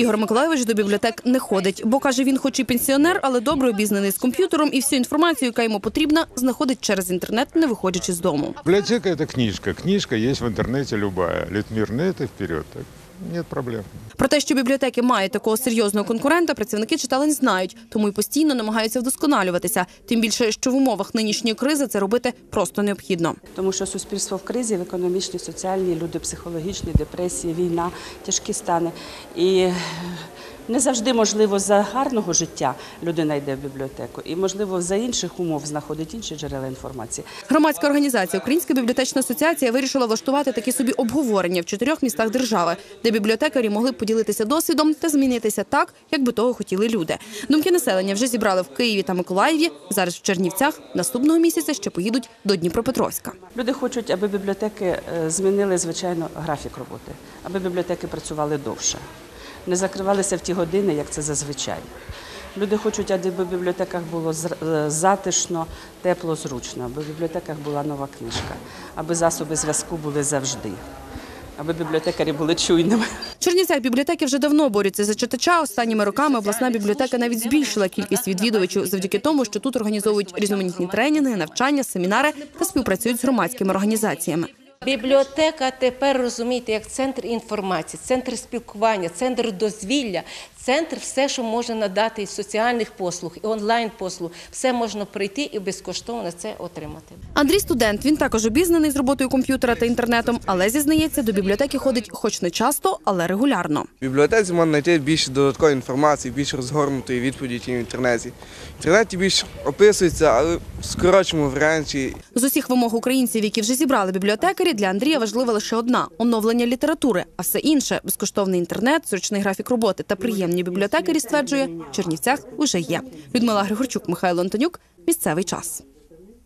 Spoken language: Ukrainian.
Ігор Миколаєвич до бібліотек не ходить, бо каже, він хоч і пенсіонер, але добре обізнаний з комп'ютером і всю інформацію, яка йому потрібна, знаходить через інтернет, не виходячи з дому. Бібліотека – це книжка. Книжка є в интернете любая. Литмирнет и вперед. Так, нет проблем. Про те, що бібліотеки мають такого серйозного конкурента, працівники читалень знають, тому й постійно намагаються вдосконалюватися. Тим більше, що в умовах нинішньої кризи це робити просто необхідно. Тому що суспільство в кризі, в економічній, соціальній, люди психологічні, депресії, війна, тяжкі стани. І не завжди можливо за гарного життя людина йде в бібліотеку, і можливо за інших умов знаходить інші джерела інформації. Громадська організація Українська бібліотечна асоціація вирішила влаштувати такі собі обговорення в чотирьох містах держави, де бібліотекарі могли б поділитися досвідом та змінитися так, як би того хотіли люди. Думки населення вже зібрали в Києві та Миколаєві. Зараз в Чернівцях наступного місяця ще поїдуть до Дніпропетровська. Люди хочуть, аби бібліотеки е, змінили звичайно графік роботи, аби бібліотеки працювали довше, не закривалися в ті години, як це зазвичай. Люди хочуть, аби в бібліотеках було е, затишно, тепло, зручно, аби в бібліотеках була нова книжка, аби засоби зв'язку були завжди, аби бібліотекарі були чуйними. В Чернівцях бібліотеки вже давно борються за читача. Останніми роками обласна бібліотека навіть збільшила кількість відвідувачів завдяки тому, що тут організовують різноманітні тренінги, навчання, семінари та співпрацюють з громадськими організаціями. Бібліотека тепер розумієте як центр інформації, центр спілкування, центр дозвілля, центр все, що може надати із соціальних послуг, і онлайн послуг, все можна прийти і безкоштовно це отримати. Андрій студент. Він також обізнаний з роботою комп'ютера та інтернетом, але зізнається, до бібліотеки ходить хоч не часто, але регулярно. В бібліотеці можна знайти більше додаткової інформації, більш розгорнутої відповіді, ніж в інтернеті. В інтернеті більш описується, але в скороченому варіанті. З усіх вимог українців, які вже зібрали бібліотекарі, для Андрія важлива лише одна оновлення літератури, а все інше безкоштовний інтернет, зручний графік роботи та приємні бібліотекарі стверджує, в Чернівцях уже є. Людмила Григорчук, Михайло Антонюк. Місцевий час.